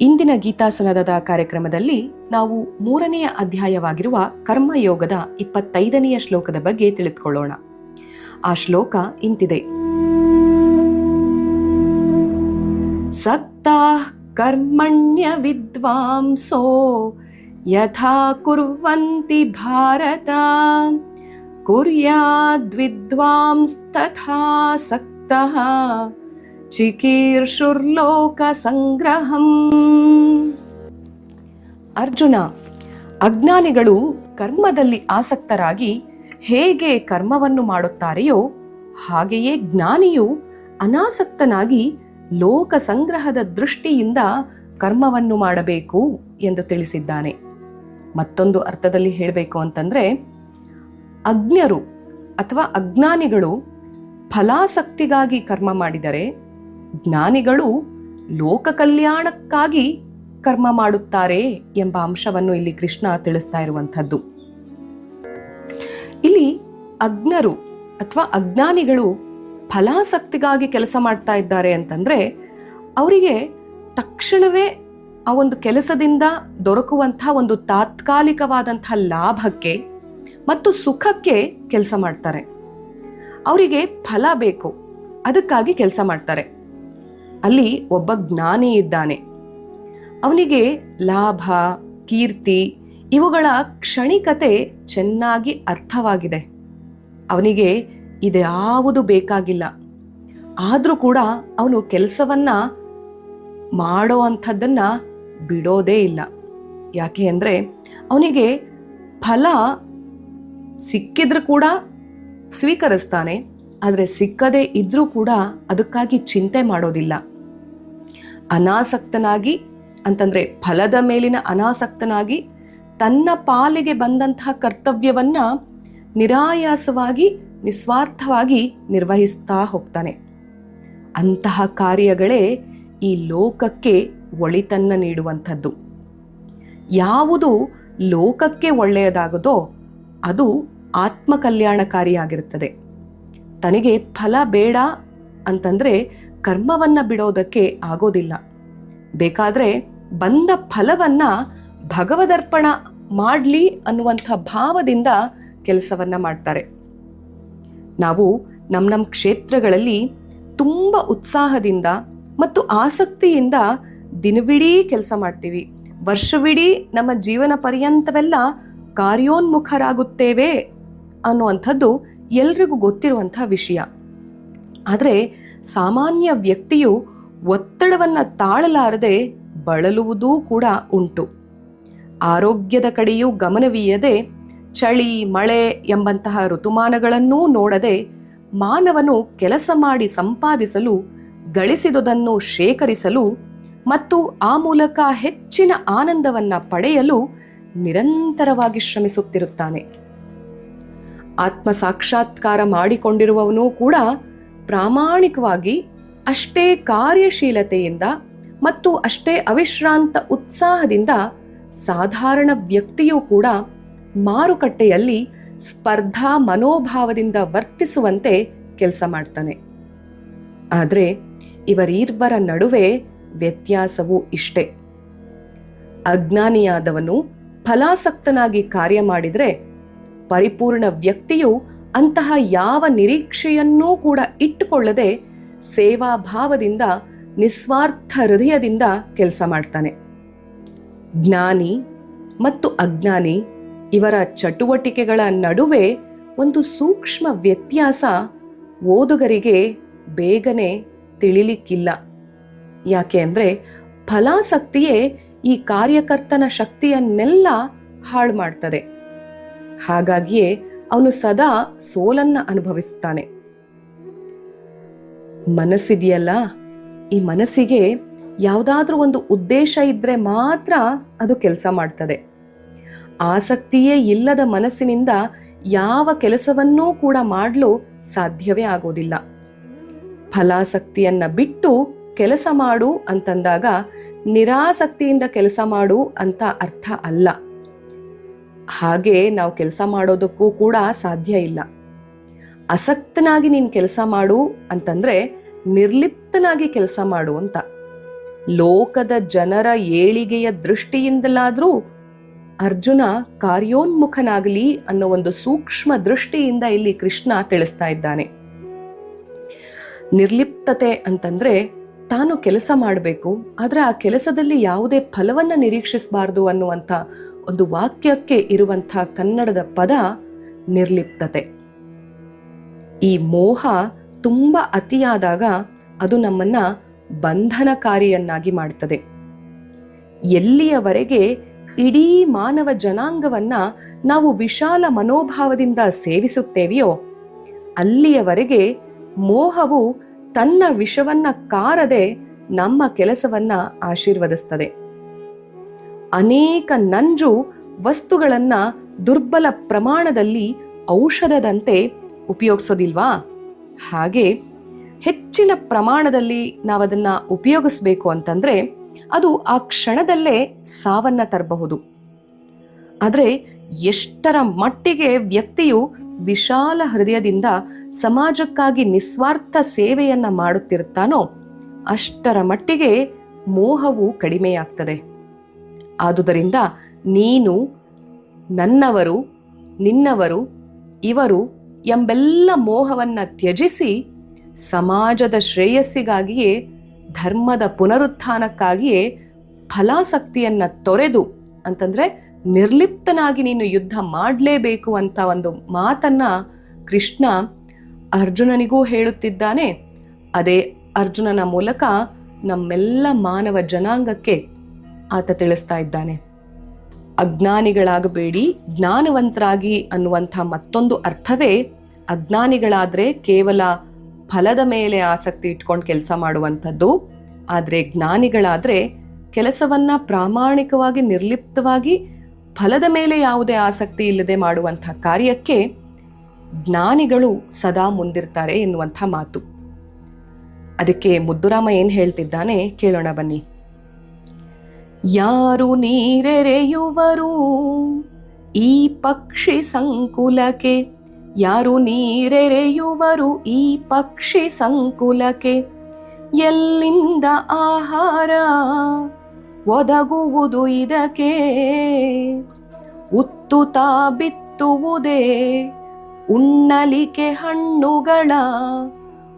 ಇಂದಿನ ಗೀತಾಸನದ ಕಾರ್ಯಕ್ರಮದಲ್ಲಿ ನಾವು ಮೂರನೆಯ ಅಧ್ಯಾಯವಾಗಿರುವ ಕರ್ಮಯೋಗದ ಇಪ್ಪತ್ತೈದನೆಯ ಶ್ಲೋಕದ ಬಗ್ಗೆ ತಿಳಿದುಕೊಳ್ಳೋಣ. ಆ ಶ್ಲೋಕ ಇಂತಿದೆ. ಸಕ್ತಾ ಕರ್ಮಣ್ಯ ವಿದ್ವಾಂಸೋ ಯಥಾ ಕುರ್ವಂತಿ ಭಾರತ ಕುರ್ಯಾದ್ವಿದ್ವಾಂಸ್ತಥಾ ಸಕ್ತಃ ಚಿಕೀರ್ಷುರ್ಲೋಕ ಸಂಗ್ರಹಂ. ಅರ್ಜುನ, ಅಜ್ಞಾನಿಗಳು ಕರ್ಮದಲ್ಲಿ ಆಸಕ್ತರಾಗಿ ಹೇಗೆ ಕರ್ಮವನ್ನು ಮಾಡುತ್ತಾರೆಯೋ ಹಾಗೆಯೇ ಜ್ಞಾನಿಯು ಅನಾಸಕ್ತನಾಗಿ ಲೋಕ ಸಂಗ್ರಹದ ದೃಷ್ಟಿಯಿಂದ ಕರ್ಮವನ್ನು ಮಾಡಬೇಕು ಎಂದು ತಿಳಿಸಿದ್ದಾನೆ. ಮತ್ತೊಂದು ಅರ್ಥದಲ್ಲಿ ಹೇಳಬೇಕು ಅಂತಂದರೆ, ಅಜ್ಞರು ಅಥವಾ ಅಜ್ಞಾನಿಗಳು ಫಲಾಸಕ್ತಿಗಾಗಿ ಕರ್ಮ ಮಾಡಿದರೆ ಜ್ಞಾನಿಗಳು ಲೋಕ ಕಲ್ಯಾಣಕ್ಕಾಗಿ ಕರ್ಮ ಮಾಡುತ್ತಾರೆ ಎಂಬ ಅಂಶವನ್ನು ಇಲ್ಲಿ ಕೃಷ್ಣ ತಿಳಿಸ್ತಾ ಇರುವಂಥದ್ದು. ಇಲ್ಲಿ ಅಜ್ಞರು ಅಥವಾ ಅಜ್ಞಾನಿಗಳು ಫಲಾಸಕ್ತಿಗಾಗಿ ಕೆಲಸ ಮಾಡ್ತಾ ಇದ್ದಾರೆ ಅಂತಂದ್ರೆ ಅವರಿಗೆ ತಕ್ಷಣವೇ ಆ ಒಂದು ಕೆಲಸದಿಂದ ದೊರಕುವಂಥ ಒಂದು ತಾತ್ಕಾಲಿಕವಾದಂಥ ಲಾಭಕ್ಕೆ ಮತ್ತು ಸುಖಕ್ಕೆ ಕೆಲಸ ಮಾಡ್ತಾರೆ. ಅವರಿಗೆ ಫಲ ಬೇಕು, ಅದಕ್ಕಾಗಿ ಕೆಲಸ ಮಾಡ್ತಾರೆ. ಅಲ್ಲಿ ಒಬ್ಬ ಜ್ಞಾನಿ ಇದ್ದಾನೆ. ಅವನಿಗೆ ಲಾಭ, ಕೀರ್ತಿ ಇವುಗಳ ಕ್ಷಣಿಕತೆ ಚೆನ್ನಾಗಿ ಅರ್ಥವಾಗಿದೆ. ಅವನಿಗೆ ಇದ್ಯಾವುದು ಬೇಕಾಗಿಲ್ಲ. ಆದರೂ ಕೂಡ ಅವನು ಕೆಲಸವನ್ನು ಮಾಡೋ ಅಂಥದ್ದನ್ನು ಬಿಡೋದೇ ಇಲ್ಲ. ಯಾಕೆ ಅಂದರೆ ಅವನಿಗೆ ಫಲ ಸಿಕ್ಕಿದ್ರೂ ಕೂಡ ಸ್ವೀಕರಿಸ್ತಾನೆ, ಆದರೆ ಸಿಕ್ಕದೇ ಇದ್ದರೂ ಕೂಡ ಅದಕ್ಕಾಗಿ ಚಿಂತೆ ಮಾಡೋದಿಲ್ಲ. ಅನಾಸಕ್ತನಾಗಿ, ಅಂತಂದರೆ ಫಲದ ಮೇಲಿನ ಅನಾಸಕ್ತನಾಗಿ ತನ್ನ ಪಾಲಿಗೆ ಬಂದಂತಹ ಕರ್ತವ್ಯವನ್ನ ನಿರಾಯಾಸವಾಗಿ, ನಿಸ್ವಾರ್ಥವಾಗಿ ನಿರ್ವಹಿಸ್ತಾ ಹೋಗ್ತಾನೆ. ಅಂತಹ ಕಾರ್ಯಗಳೇ ಈ ಲೋಕಕ್ಕೆ ಒಳಿತನ್ನ ನೀಡುವಂಥದ್ದು. ಯಾವುದು ಲೋಕಕ್ಕೆ ಒಳ್ಳೆಯದಾಗದೋ ಅದು ಆತ್ಮಕಲ್ಯಾಣಕಾರಿಯಾಗಿರುತ್ತದೆ ತನಗೆ ಫಲ ಬೇಡ ಅಂತಂದ್ರೆ ಕರ್ಮವನ್ನ ಬಿಡೋದಕ್ಕೆ ಆಗೋದಿಲ್ಲ. ಬೇಕಾದ್ರೆ ಬಂದ ಫಲವನ್ನ ಭಗವದರ್ಪಣ ಮಾಡಲಿ ಅನ್ನುವಂಥ ಭಾವದಿಂದ ಕೆಲಸವನ್ನ ಮಾಡ್ತಾರೆ. ನಾವು ನಮ್ಮ ನಮ್ಮ ಕ್ಷೇತ್ರಗಳಲ್ಲಿ ತುಂಬ ಉತ್ಸಾಹದಿಂದ ಮತ್ತು ಆಸಕ್ತಿಯಿಂದ ದಿನವಿಡೀ ಕೆಲಸ ಮಾಡ್ತೀವಿ. ವರ್ಷವಿಡೀ ನಮ್ಮ ಜೀವನ ಪರ್ಯಂತವೆಲ್ಲ ಕಾರ್ಯೋನ್ಮುಖರಾಗುತ್ತೇವೆ ಅನ್ನುವಂಥದ್ದು ಎಲ್ರಿಗೂ ಗೊತ್ತಿರುವಂಥ ವಿಷಯ. ಆದರೆ ಸಾಮಾನ್ಯ ವ್ಯಕ್ತಿಯು ಒತ್ತಡವನ್ನು ತಾಳಲಾರದೆ ಬಳಲುವುದೂ ಕೂಡ ಉಂಟು. ಆರೋಗ್ಯದ ಕಡೆಯೂ ಗಮನವೀಯದೆ ಚಳಿ, ಮಳೆ ಎಂಬಂತಹ ಋತುಮಾನಗಳನ್ನೂ ನೋಡದೆ ಮಾನವನು ಕೆಲಸ ಮಾಡಿ ಸಂಪಾದಿಸಲು, ಗಳಿಸಿದುದನ್ನು ಶೇಖರಿಸಲು ಮತ್ತು ಆ ಮೂಲಕ ಹೆಚ್ಚಿನ ಆನಂದವನ್ನ ಪಡೆಯಲು ನಿರಂತರವಾಗಿ ಶ್ರಮಿಸುತ್ತಿರುತ್ತಾನೆ. ಆತ್ಮ ಸಾಕ್ಷಾತ್ಕಾರ ಮಾಡಿಕೊಂಡಿರುವವನು ಕೂಡ ಪ್ರಾಮಾಣಿಕವಾಗಿ ಅಷ್ಟೇ ಕಾರ್ಯಶೀಲತೆಯಿಂದ ಮತ್ತು ಅಷ್ಟೇ ಅವಿಶ್ರಾಂತ ಉತ್ಸಾಹದಿಂದ ಸಾಧಾರಣ ವ್ಯಕ್ತಿಯೂ ಕೂಡ ಮಾರುಕಟ್ಟೆಯಲ್ಲಿ ಸ್ಪರ್ಧಾ ಮನೋಭಾವದಿಂದ ವರ್ತಿಸುವಂತೆ ಕೆಲಸ ಮಾಡ್ತಾನೆ. ಆದರೆ ಇವರೀರ್ವರ ನಡುವೆ ವ್ಯತ್ಯಾಸವು ಇಷ್ಟೆ. ಅಜ್ಞಾನಿಯಾದವನು ಫಲಾಸಕ್ತನಾಗಿ ಕಾರ್ಯ ಮಾಡಿದರೆ ಪರಿಪೂರ್ಣ ವ್ಯಕ್ತಿಯು ಅಂತಹ ಯಾವ ನಿರೀಕ್ಷೆಯನ್ನೂ ಕೂಡ ಇಟ್ಟುಕೊಳ್ಳದೆ ಸೇವಾ ಭಾವದಿಂದ ನಿಸ್ವಾರ್ಥ ಹೃದಯದಿಂದ ಕೆಲಸ ಮಾಡ್ತಾನೆ. ಜ್ಞಾನಿ ಮತ್ತು ಅಜ್ಞಾನಿ ಇವರ ಚಟುವಟಿಕೆಗಳ ನಡುವೆ ಒಂದು ಸೂಕ್ಷ್ಮ ವ್ಯತ್ಯಾಸ ಓದುಗರಿಗೆ ಬೇಗನೆ ತಿಳಿಲಿಕ್ಕಿಲ್ಲ. ಯಾಕೆ ಅಂದರೆ ಫಲಾಸಕ್ತಿಯೇ ಈ ಕಾರ್ಯಕರ್ತನ ಶಕ್ತಿಯನ್ನೆಲ್ಲ ಹಾಳು ಮಾಡ್ತದೆ. ಹಾಗಾಗಿಯೇ ಅವನು ಸದಾ ಸೋಲನ್ನ ಅನುಭವಿಸ್ತಾನೆ. ಮನಸ್ಸಿದೆಯಲ್ಲ? ಈ ಮನಸ್ಸಿಗೆ ಯಾವುದಾದ್ರೂ ಒಂದು ಉದ್ದೇಶ ಇದ್ರೆ ಮಾತ್ರ ಅದು ಕೆಲಸ ಮಾಡ್ತದೆ. ಆಸಕ್ತಿಯೇ ಇಲ್ಲದ ಮನಸ್ಸಿನಿಂದ ಯಾವ ಕೆಲಸವನ್ನೂ ಕೂಡ ಮಾಡಲು ಸಾಧ್ಯವೇ ಆಗೋದಿಲ್ಲ. ಫಲಾಸಕ್ತಿಯನ್ನ ಬಿಟ್ಟು ಕೆಲಸ ಮಾಡು ಅಂತಂದಾಗ ನಿರಾಸಕ್ತಿಯಿಂದ ಕೆಲಸ ಮಾಡು ಅಂತ ಅರ್ಥ ಅಲ್ಲ. ಹಾಗೆ ನಾವು ಕೆಲಸ ಮಾಡೋದಕ್ಕೂ ಕೂಡ ಸಾಧ್ಯ ಇಲ್ಲ. ಅಸಕ್ತನಾಗಿ ನೀನು ಕೆಲಸ ಮಾಡು ಅಂತಂದ್ರೆ ನಿರ್ಲಿಪ್ತನಾಗಿ ಕೆಲಸ ಮಾಡು ಅಂತ. ಲೋಕದ ಜನರ ಏಳಿಗೆಯ ದೃಷ್ಟಿಯಿಂದಲಾದ್ರೂ ಅರ್ಜುನ ಕಾರ್ಯೋನ್ಮುಖನಾಗಲಿ ಅನ್ನೋ ಒಂದು ಸೂಕ್ಷ್ಮ ದೃಷ್ಟಿಯಿಂದ ಇಲ್ಲಿ ಕೃಷ್ಣ ತಿಳಿಸ್ತಾ ಇದ್ದಾನೆ. ನಿರ್ಲಿಪ್ತತೆ ಅಂತಂದ್ರೆ ತಾನು ಕೆಲಸ ಮಾಡಬೇಕು, ಆದ್ರೆ ಆ ಕೆಲಸದಲ್ಲಿ ಯಾವುದೇ ಫಲವನ್ನ ನಿರೀಕ್ಷಿಸಬಾರದು ಅನ್ನುವಂಥ ಒಂದು ವಾಕ್ಯಕ್ಕೆ ಇರುವಂಥ ಕನ್ನಡದ ಪದ ನಿರ್ಲಿಪ್ತತೆ. ಈ ಮೋಹ ತುಂಬ ಅತಿಯಾದಾಗ ಅದು ನಮ್ಮನ್ನ ಬಂಧನಕಾರಿಯನ್ನಾಗಿ ಮಾಡ್ತದೆ. ಎಲ್ಲಿಯವರೆಗೆ ಇಡೀ ಮಾನವ ಜನಾಂಗವನ್ನ ನಾವು ವಿಶಾಲ ಮನೋಭಾವದಿಂದ ಸೇವಿಸುತ್ತೇವೆಯೋ, ಅಲ್ಲಿಯವರೆಗೆ ಮೋಹವು ತನ್ನ ವಿಷವನ್ನ ಕಾರದೆ ನಮ್ಮ ಕೆಲಸವನ್ನ ಆಶೀರ್ವದಿಸ್ತದೆ. ಅನೇಕ ನಂಜು ವಸ್ತುಗಳನ್ನ ದುರ್ಬಲ ಪ್ರಮಾಣದಲ್ಲಿ ಔಷಧದಂತೆ ಉಪಯೋಗಿಸೋದಿಲ್ವಾ? ಹಾಗೆ ಹೆಚ್ಚಿನ ಪ್ರಮಾಣದಲ್ಲಿ ನಾವದನ್ನ ಉಪಯೋಗಿಸ್ಬೇಕು ಅಂತಂದ್ರೆ ಅದು ಆ ಕ್ಷಣದಲ್ಲೇ ಸಾವನ್ನ ತರಬಹುದು. ಆದರೆ ಎಷ್ಟರ ಮಟ್ಟಿಗೆ ವ್ಯಕ್ತಿಯು ವಿಶಾಲ ಹೃದಯದಿಂದ ಸಮಾಜಕ್ಕಾಗಿ ನಿಸ್ವಾರ್ಥ ಸೇವೆಯನ್ನ ಮಾಡುತ್ತಿರುತ್ತಾನೋ ಅಷ್ಟರ ಮಟ್ಟಿಗೆ ಮೋಹವು ಕಡಿಮೆಯಾಗ್ತದೆ. ಆದುದರಿಂದ ನೀನು ನನ್ನವರು, ನಿನ್ನವರು, ಇವರು ಎಂಬೆಲ್ಲ ಮೋಹವನ್ನ ತ್ಯಜಿಸಿ ಸಮಾಜದ ಶ್ರೇಯಸ್ಸಿಗಾಗಿಯೇ, ಧರ್ಮದ ಪುನರುತ್ಥಾನಕ್ಕಾಗಿಯೇ ಫಲಾಸಕ್ತಿಯನ್ನ ತೊರೆದು ಅಂತಂದ್ರೆ ನಿರ್ಲಿಪ್ತನಾಗಿ ನೀನು ಯುದ್ಧ ಮಾಡಲೇಬೇಕು ಅಂತ ಒಂದು ಮಾತನ್ನ ಕೃಷ್ಣ ಅರ್ಜುನನಿಗೂ ಹೇಳುತ್ತಿದ್ದಾನೆ. ಅದೇ ಅರ್ಜುನನ ಮೂಲಕ ನಮ್ಮೆಲ್ಲ ಮಾನವ ಜನಾಂಗಕ್ಕೆ ಆತ ತಿಳಿಸ್ತಾ ಇದ್ದಾನೆ. ಅಜ್ಞಾನಿಗಳಾಗಬೇಡಿ, ಜ್ಞಾನವಂತರಾಗಿ ಅನ್ನುವಂಥ ಮತ್ತೊಂದು ಅರ್ಥವೇ ಅಜ್ಞಾನಿಗಳಾದರೆ ಕೇವಲ ಫಲದ ಮೇಲೆ ಆಸಕ್ತಿ ಇಟ್ಕೊಂಡು ಕೆಲಸ ಮಾಡುವಂಥದ್ದು, ಆದರೆ ಜ್ಞಾನಿಗಳಾದರೆ ಕೆಲಸವನ್ನು ಪ್ರಾಮಾಣಿಕವಾಗಿ, ನಿರ್ಲಿಪ್ತವಾಗಿ ಫಲದ ಮೇಲೆ ಯಾವುದೇ ಆಸಕ್ತಿ ಇಲ್ಲದೆ ಮಾಡುವಂಥ ಕಾರ್ಯಕ್ಕೆ ಜ್ಞಾನಿಗಳು ಸದಾ ಮುಂದಿರ್ತಾರೆ ಎನ್ನುವಂಥ ಮಾತು. ಅದಕ್ಕೆ ಮುದ್ದುರಾಮ ಏನು ಹೇಳ್ತಿದ್ದಾನೆ ಕೇಳೋಣ ಬನ್ನಿ. ಯಾರು ನೀರೆರೆಯುವರು? ಈ ಪಕ್ಷಿ ಸಂಕುಲಕ್ಕೆ ಯಾರು ನೀರೆರೆಯುವರು? ಈ ಪಕ್ಷಿ ಸಂಕುಲಕ್ಕೆ ಎಲ್ಲಿಂದ ಆಹಾರ ಒದಗುವುದು ಇದಕ್ಕೆ? ಉತ್ತುತ ಬಿತ್ತುವುದೇ ಉಣ್ಣಲಿಕೆ ಹಣ್ಣುಗಳ,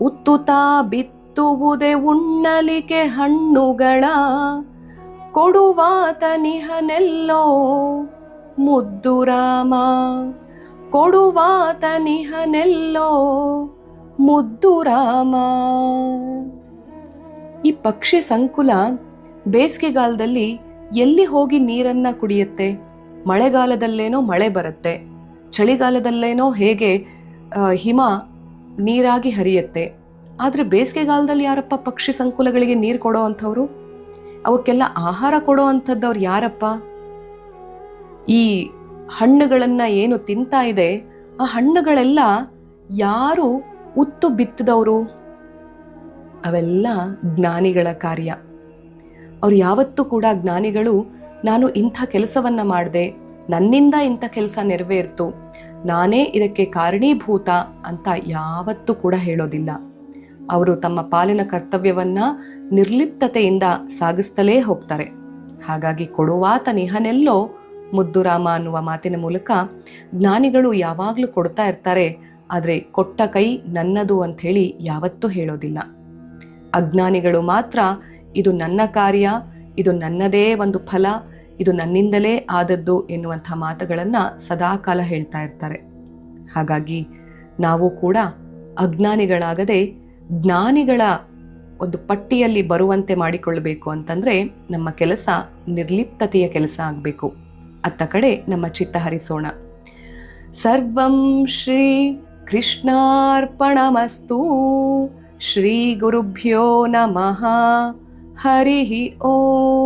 ಉತ್ತುತ ಬಿತ್ತುವುದೇ ಉಣ್ಣಲಿಕೆ ಹಣ್ಣುಗಳ. ಕೊಡುವಾತ ನಿಹನೆಲ್ಲೋ ಮುದ್ದು ರಾಮ ಕೊಡುವಾತ ನಿಹನೆಲ್ಲೋ ಮುದ್ದು ರಾಮ ಈ ಪಕ್ಷಿ ಸಂಕುಲ ಬೇಸಿಗೆಗಾಲದಲ್ಲಿ ಎಲ್ಲಿ ಹೋಗಿ ನೀರನ್ನ ಕುಡಿಯುತ್ತೆ? ಮಳೆಗಾಲದಲ್ಲೇನೋ ಮಳೆ ಬರುತ್ತೆ. ಚಳಿಗಾಲದಲ್ಲೇನೋ ಹೇಗೆ ಹಿಮ ನೀರಾಗಿ ಹರಿಯುತ್ತೆ. ಆದರೆ ಬೇಸಿಗೆಗಾಲದಲ್ಲಿ ಯಾರಪ್ಪ ಪಕ್ಷಿ ಸಂಕುಲಗಳಿಗೆ ನೀರು ಕೊಡೋ ಅಂಥವ್ರು? ಅವಕ್ಕೆಲ್ಲ ಆಹಾರ ಕೊಡೋ ಅಂಥದ್ದವ್ರು ಯಾರಪ್ಪ? ಈ ಹಣ್ಣುಗಳನ್ನು ಏನು ತಿಂತಾ ಇದೆ, ಆ ಹಣ್ಣುಗಳೆಲ್ಲ ಯಾರು ಉತ್ತು ಬಿತ್ತದವರು? ಅವೆಲ್ಲ ಜ್ಞಾನಿಗಳ ಕಾರ್ಯ. ಅವ್ರು ಯಾವತ್ತೂ ಕೂಡ ಜ್ಞಾನಿಗಳು, ನಾನು ಇಂಥ ಕೆಲಸವನ್ನ ಮಾಡಿದೆ, ನನ್ನಿಂದ ಇಂಥ ಕೆಲಸ ನೆರವೇರ್ತು, ನಾನೇ ಇದಕ್ಕೆ ಕಾರಣೀಭೂತ ಅಂತ ಯಾವತ್ತೂ ಕೂಡ ಹೇಳೋದಿಲ್ಲ. ಅವರು ತಮ್ಮ ಪಾಲಿನ ಕರ್ತವ್ಯವನ್ನ ನಿರ್ಲಿಪ್ತತೆಯಿಂದ ಸಾಗಿಸ್ತಲೇ ಹೋಗ್ತಾರೆ. ಹಾಗಾಗಿ ಕೊಡುವಾತ ನಿಹನೆಲ್ಲೋ ಮುದ್ದುರಾಮ ಅನ್ನುವ ಮಾತಿನ ಮೂಲಕ ಜ್ಞಾನಿಗಳು ಯಾವಾಗಲೂ ಕೊಡ್ತಾ ಇರ್ತಾರೆ, ಆದರೆ ಕೊಟ್ಟ ಕೈ ನನ್ನದು ಅಂತ ಹೇಳಿ ಯಾವತ್ತೂ ಹೇಳೋದಿಲ್ಲ. ಅಜ್ಞಾನಿಗಳು ಮಾತ್ರ ಇದು ನನ್ನ ಕಾರ್ಯ, ಇದು ನನ್ನದೇ ಒಂದು ಫಲ, ಇದು ನನ್ನಿಂದಲೇ ಆದದ್ದು ಎನ್ನುವಂಥ ಮಾತುಗಳನ್ನು ಸದಾಕಾಲ ಹೇಳ್ತಾ ಇರ್ತಾರೆ. ಹಾಗಾಗಿ ನಾವು ಕೂಡ ಅಜ್ಞಾನಿಗಳಾಗದೆ ಜ್ಞಾನಿಗಳ ಒಂದು ಪಟ್ಟಿಯಲ್ಲಿ ಬರುವಂತೆ ಮಾಡಿಕೊಳ್ಳಬೇಕು ಅಂತಂದರೆ ನಮ್ಮ ಕೆಲಸ ನಿರ್ಲಿಪ್ತತೆಯ ಕೆಲಸ ಆಗಬೇಕು. ಅತ್ತ ಕಡೆ ನಮ್ಮ ಚಿತ್ತ ಹರಿಸೋಣ. ಸರ್ವಂ ಶ್ರೀ ಕೃಷ್ಣಾರ್ಪಣಮಸ್ತು. ಶ್ರೀ ಗುರುಭ್ಯೋ ನಮಃ. ಹರಿ ಓಂ.